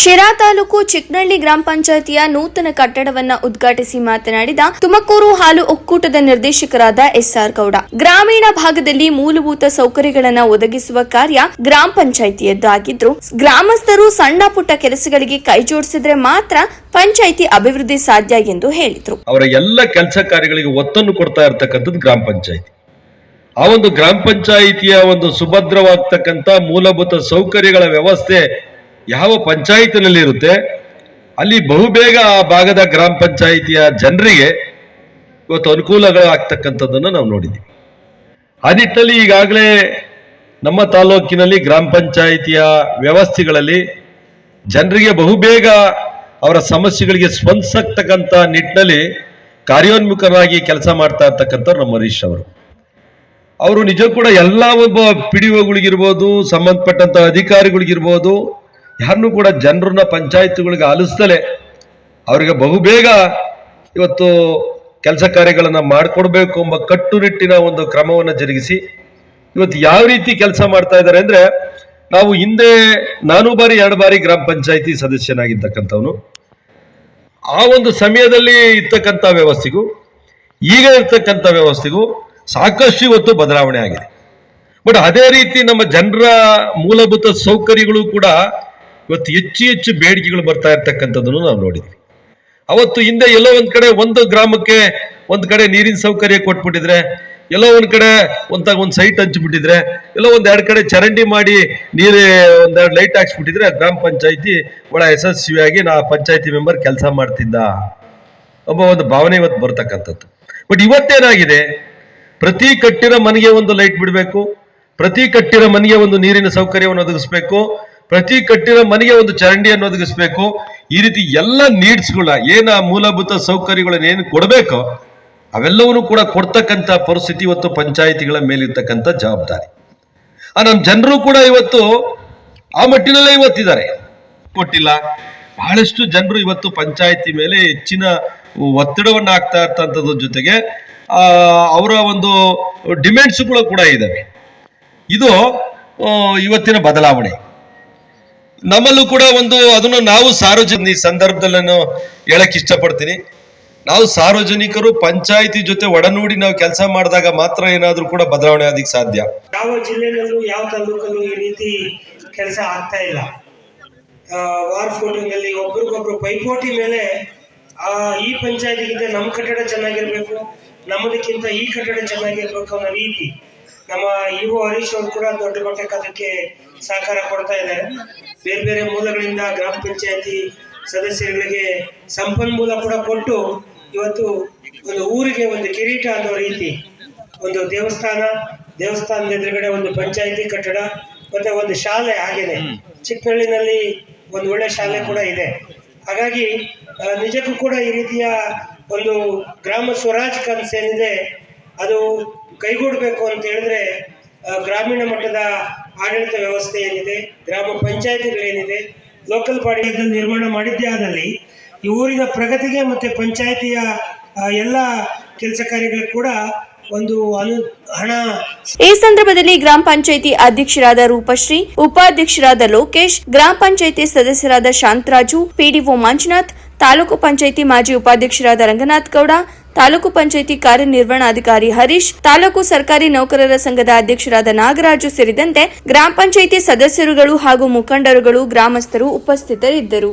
ಶಿರಾ ತಾಲೂಕು ಚಿಕ್ನಳ್ಳಿ ಗ್ರಾಮ ಪಂಚಾಯತಿಯ ನೂತನ ಕಟ್ಟಡವನ್ನ ಉದ್ಘಾಟಿಸಿ ಮಾತನಾಡಿದ ತುಮಕೂರು ಹಾಲು ಒಕ್ಕೂಟದ ನಿರ್ದೇಶಕರಾದ ಎಸ್ಆರ್ ಗೌಡ. ಗ್ರಾಮೀಣ ಭಾಗದಲ್ಲಿ ಮೂಲಭೂತ ಸೌಕರ್ಯಗಳನ್ನು ಒದಗಿಸುವ ಕಾರ್ಯ ಗ್ರಾಮ ಪಂಚಾಯಿತಿಯದ್ದಾಗಿದ್ರು ಗ್ರಾಮಸ್ಥರು ಸಣ್ಣ ಪುಟ್ಟ ಕೆಲಸಗಳಿಗೆ ಕೈಜೋಡಿಸಿದ್ರೆ ಮಾತ್ರ ಪಂಚಾಯಿತಿ ಅಭಿವೃದ್ಧಿ ಸಾಧ್ಯ ಎಂದು ಹೇಳಿದರು. ಅವರ ಎಲ್ಲ ಕೆಲಸ ಕಾರ್ಯಗಳಿಗೆ ಒತ್ತನ್ನು ಕೊಡ್ತಾ ಇರತಕ್ಕಂಥದ್ದು ಗ್ರಾಮ ಪಂಚಾಯಿತಿ. ಆ ಒಂದು ಗ್ರಾಮ ಪಂಚಾಯಿತಿಯ ಒಂದು ಸುಭದ್ರವಾಗ್ತಕ್ಕಂಥ ಮೂಲಭೂತ ಸೌಕರ್ಯಗಳ ವ್ಯವಸ್ಥೆ ಯಾವ ಪಂಚಾಯಿತಿನಲ್ಲಿ ಇರುತ್ತೆ, ಅಲ್ಲಿ ಬಹುಬೇಗ ಆ ಭಾಗದ ಗ್ರಾಮ ಪಂಚಾಯಿತಿಯ ಜನರಿಗೆ ಇವತ್ತು ಅನುಕೂಲಗಳಾಗ್ತಕ್ಕಂಥದ್ದನ್ನು ನಾವು ನೋಡಿದ್ದೀವಿ. ಆ ನಿಟ್ಟಿನಲ್ಲಿ ಈಗಾಗಲೇ ನಮ್ಮ ತಾಲೂಕಿನಲ್ಲಿ ಗ್ರಾಮ ಪಂಚಾಯಿತಿಯ ವ್ಯವಸ್ಥೆಗಳಲ್ಲಿ ಜನರಿಗೆ ಬಹುಬೇಗ ಅವರ ಸಮಸ್ಯೆಗಳಿಗೆ ಸ್ಪಂದಿಸತಕ್ಕಂಥ ನಿಟ್ಟಿನಲ್ಲಿ ಕಾರ್ಯೋನ್ಮುಖರಾಗಿ ಕೆಲಸ ಮಾಡ್ತಾ ಇರ್ತಕ್ಕಂಥವ್ರು ನಮ್ಮ ಹರೀಶ್ ಅವರು. ಅವರು ನಿಜ ಕೂಡ ಎಲ್ಲ ಒಬ್ಬ ಪಿಡಿಒಗಳಿಗಿರ್ಬೋದು, ಸಂಬಂಧಪಟ್ಟಂಥ ಅಧಿಕಾರಿಗಳಿಗಿರ್ಬೋದು ಯಾರನ್ನೂ ಕೂಡ ಜನರನ್ನ ಪಂಚಾಯತ್ಗಳಿಗೆ ಆಲಿಸ್ತಲೇ ಅವರಿಗೆ ಬಹುಬೇಗ ಇವತ್ತು ಕೆಲಸ ಕಾರ್ಯಗಳನ್ನು ಮಾಡಿಕೊಡ್ಬೇಕು ಎಂಬ ಕಟ್ಟುನಿಟ್ಟಿನ ಒಂದು ಕ್ರಮವನ್ನು ಜರುಗಿಸಿ ಇವತ್ತು ಯಾವ ರೀತಿ ಕೆಲಸ ಮಾಡ್ತಾ ಇದ್ದಾರೆ ಅಂದ್ರೆ ನಾವು ಹಿಂದೆ ನಾನು ಬಾರಿ, ಎರಡು ಬಾರಿ ಗ್ರಾಮ ಪಂಚಾಯತಿ ಸದಸ್ಯನಾಗಿರ್ತಕ್ಕಂಥವನು. ಆ ಒಂದು ಸಮಯದಲ್ಲಿ ಇರ್ತಕ್ಕಂಥ ವ್ಯವಸ್ಥೆಗೂ, ಈಗ ಇರ್ತಕ್ಕಂಥ ವ್ಯವಸ್ಥೆಗೂ ಸಾಕಷ್ಟು ಇವತ್ತು ಬದಲಾವಣೆ ಆಗಿದೆ. ಬಟ್ ಅದೇ ರೀತಿ ನಮ್ಮ ಜನರ ಮೂಲಭೂತ ಸೌಕರ್ಯಗಳು ಕೂಡ ಇವತ್ತು ಹೆಚ್ಚು ಹೆಚ್ಚು ಬೇಡಿಕೆಗಳು ಬರ್ತಾ ಇರ್ತಕ್ಕಂಥದ್ದನ್ನು ನಾವು ನೋಡಿದ್ವಿ. ಅವತ್ತು ಹಿಂದೆ ಎಲ್ಲೋ ಒಂದ್ ಕಡೆ ಒಂದು ಗ್ರಾಮಕ್ಕೆ ಒಂದ್ ಕಡೆ ನೀರಿನ ಸೌಕರ್ಯ ಕೊಟ್ಬಿಟ್ಟಿದ್ರೆ, ಎಲ್ಲೋ ಒಂದ್ ಕಡೆ ಒಂದ ಒಂದು ಸೈಟ್ ಹಂಚ್ಬಿಟ್ಟಿದ್ರೆ, ಎಲ್ಲೋ ಒಂದ್ ಎರಡು ಕಡೆ ಚರಂಡಿ ಮಾಡಿ ನೀರು ಒಂದೆರಡು ಲೈಟ್ ಹಾಕ್ಸ್ಬಿಟ್ಟಿದ್ರೆ ಗ್ರಾಮ ಪಂಚಾಯತಿ ಬಹಳ ಯಶಸ್ವಿಯಾಗಿ ನಾ ಪಂಚಾಯತಿ ಮೆಂಬರ್ ಕೆಲಸ ಮಾಡ್ತಿದ್ದ. ಒಬ್ಬ ಒಂದು ಭಾವನೆ ಇವತ್ತು ಬರ್ತಕ್ಕಂಥದ್ದು. ಬಟ್ ಇವತ್ತೇನಾಗಿದೆ? ಪ್ರತಿ ಕಟ್ಟಿರೋ ಮನೆಗೆ ಒಂದು ಲೈಟ್ ಬಿಡಬೇಕು, ಪ್ರತಿ ಕಟ್ಟಿರೋ ಮನೆಗೆ ಒಂದು ನೀರಿನ ಸೌಕರ್ಯವನ್ನು ಒದಗಿಸ್ಬೇಕು ಪ್ರತಿ ಕಟ್ಟಿರೋ ಮನೆಗೆ ಒಂದು ಚರಂಡಿಯನ್ನು ಒದಗಿಸ್ಬೇಕು ಈ ರೀತಿ ಎಲ್ಲ ನೀಡ್ಸ್ಗಳ ಏನ ಮೂಲಭೂತ ಸೌಕರ್ಯಗಳನ್ನ ಏನು ಕೊಡಬೇಕೋ, ಅವೆಲ್ಲವನ್ನೂ ಕೂಡ ಕೊಡ್ತಕ್ಕಂಥ ಪರಿಸ್ಥಿತಿ ಇವತ್ತು ಪಂಚಾಯಿತಿಗಳ ಮೇಲಿರ್ತಕ್ಕಂಥ ಜವಾಬ್ದಾರಿ. ಆ ನಮ್ಮ ಜನರು ಕೂಡ ಇವತ್ತು ಆ ಮಟ್ಟಿನಲ್ಲೇ ಇವತ್ತಿದ್ದಾರೆ. ಕೊಟ್ಟಿಲ್ಲ. ಬಹಳಷ್ಟು ಜನರು ಇವತ್ತು ಪಂಚಾಯಿತಿ ಮೇಲೆ ಹೆಚ್ಚಿನ ಒತ್ತಡವನ್ನು ಹಾಕ್ತಾ ಇರ್ತಂಥದ್ರ ಜೊತೆಗೆ ಅವರ ಒಂದು ಡಿಮ್ಯಾಂಡ್ಸ್ಗಳು ಕೂಡ ಇದ್ದಾವೆ ಇದು ಇವತ್ತಿನ ಬದಲಾವಣೆ. ನಮ್ಮಲ್ಲೂ ಕೂಡ ಒಂದು ಅದನ್ನು ನಾವು ಸಾರ್ವಜನಿಕ ಸಂದರ್ಭದಲ್ಲಿ ನಾನು ಹೇಳಕ್ ಇಷ್ಟಪಡ್ತೀನಿ. ನಾವು ಸಾರ್ವಜನಿಕರು ಪಂಚಾಯಿತಿ ಜೊತೆ ಒಡನೂಡಿ ನಾವು ಕೆಲಸ ಮಾಡಿದಾಗ ಮಾತ್ರ ಏನಾದ್ರೂ ಕೂಡ ಬದಲಾವಣೆ ಆದಿಕ್ ಸಾಧ್ಯ. ಯಾವ ಜಿಲ್ಲೆನಲ್ಲೂ ಯಾವ ತಾಲೂಕಲ್ಲೂ ಈ ರೀತಿ ಕೆಲಸ ಆಗ್ತಾ ಇಲ್ಲ. ವಾರ್ ಫೋಟೋನಲ್ಲಿ ಒಬ್ರಿಗೊಬ್ರು ಪೈಪೋಟಿ ಮೇಲೆ ಆ, ಈ ಪಂಚಾಯತಿಗಿಂತ ನಮ್ಮ ಕಟ್ಟಡ ಚೆನ್ನಾಗಿರ್ಬೇಕು ನಮ್ಮದಕ್ಕಿಂತ ಈ ಕಟ್ಟಡ ಚೆನ್ನಾಗಿರ್ಬೇಕು ಅನ್ನೋ ರೀತಿ ನಮ್ಮ ಇವು ಹರೀಶ್ ಅವರು ಕೂಡ ದೊಡ್ಡ ಮಟ್ಟಕ್ಕೆ ಅದಕ್ಕೆ ಸಹಕಾರ ಕೊಡ್ತಾ ಇದ್ದಾರೆ. ಬೇರೆ ಬೇರೆ ಮೂಲಗಳಿಂದ ಗ್ರಾಮ ಪಂಚಾಯತಿ ಸದಸ್ಯರುಗಳಿಗೆ ಸಂಪನ್ಮೂಲ ಕೂಡ ಕೊಟ್ಟು ಇವತ್ತು ಒಂದು ಊರಿಗೆ ಒಂದು ಕಿರೀಟ ಅನ್ನೋ ರೀತಿ ಒಂದು ದೇವಸ್ಥಾನ ದೇವಸ್ಥಾನದ ಎದುರುಗಡೆ ಒಂದು ಪಂಚಾಯಿತಿ ಕಟ್ಟಡ ಮತ್ತೆ ಒಂದು ಶಾಲೆ ಹಾಗೇನೆ. ಚಿಕ್ಕನಹಳ್ಳಿನಲ್ಲಿ ಒಂದು ಒಳ್ಳೆ ಶಾಲೆ ಕೂಡ ಇದೆ. ಹಾಗಾಗಿ ನಿಜಕ್ಕೂ ಕೂಡ ಈ ರೀತಿಯ ಒಂದು ಗ್ರಾಮ ಸ್ವರಾಜ್ ಕನಸು ಏನಿದೆ ಅದು ಕೈಗೂಡಬೇಕು ಅಂತ ಹೇಳಿದ್ರೆ ಗ್ರಾಮೀಣ ಮಟ್ಟದ ಆಡಳಿತ ವ್ಯವಸ್ಥೆ ಏನಿದೆ, ಗ್ರಾಮ ಪಂಚಾಯತಿಗಳೇನಿದೆ ಲೋಕಲ್ ಬಾಡಿ ನಿರ್ಮಾಣ ಮಾಡಿದ್ದೇ ಆದಲ್ಲಿ ಈ ಊರಿನ ಪ್ರಗತಿಗೆ ಮತ್ತೆ ಪಂಚಾಯತಿಯ ಎಲ್ಲ ಕೆಲಸ ಕಾರ್ಯಗಳು ಕೂಡ ಒಂದು ಅನು, ಹಣ ಈ ಸಂದರ್ಭದಲ್ಲಿ ಗ್ರಾಮ ಪಂಚಾಯಿತಿ ಅಧ್ಯಕ್ಷರಾದ ರೂಪಶ್ರೀ, ಉಪಾಧ್ಯಕ್ಷರಾದ ಲೋಕೇಶ್, ಗ್ರಾಮ ಪಂಚಾಯಿತಿ ಸದಸ್ಯರಾದ ಶಾಂತರಾಜು, ಪಿಡಿಒ ಮಂಜುನಾಥ್, ತಾಲೂಕು ಪಂಚಾಯಿತಿ ಮಾಜಿ ಉಪಾಧ್ಯಕ್ಷರಾದ ರಂಗನಾಥ್ ಗೌಡ ತಾಲೂಕು ಪಂಚಾಯಿತಿ ಕಾರ್ಯನಿರ್ವಹಣಾಧಿಕಾರಿ ಹರೀಶ್, ತಾಲೂಕು ಸರ್ಕಾರಿ ನೌಕರರ ಸಂಘದ ಅಧ್ಯಕ್ಷರಾದ ನಾಗರಾಜು ಸೇರಿದಂತೆ ಗ್ರಾಮ ಪಂಚಾಯಿತಿ ಸದಸ್ಯರುಗಳು ಹಾಗೂ ಮುಖಂಡರುಗಳು, ಗ್ರಾಮಸ್ಥರು ಉಪಸ್ಥಿತರಿದ್ದರು.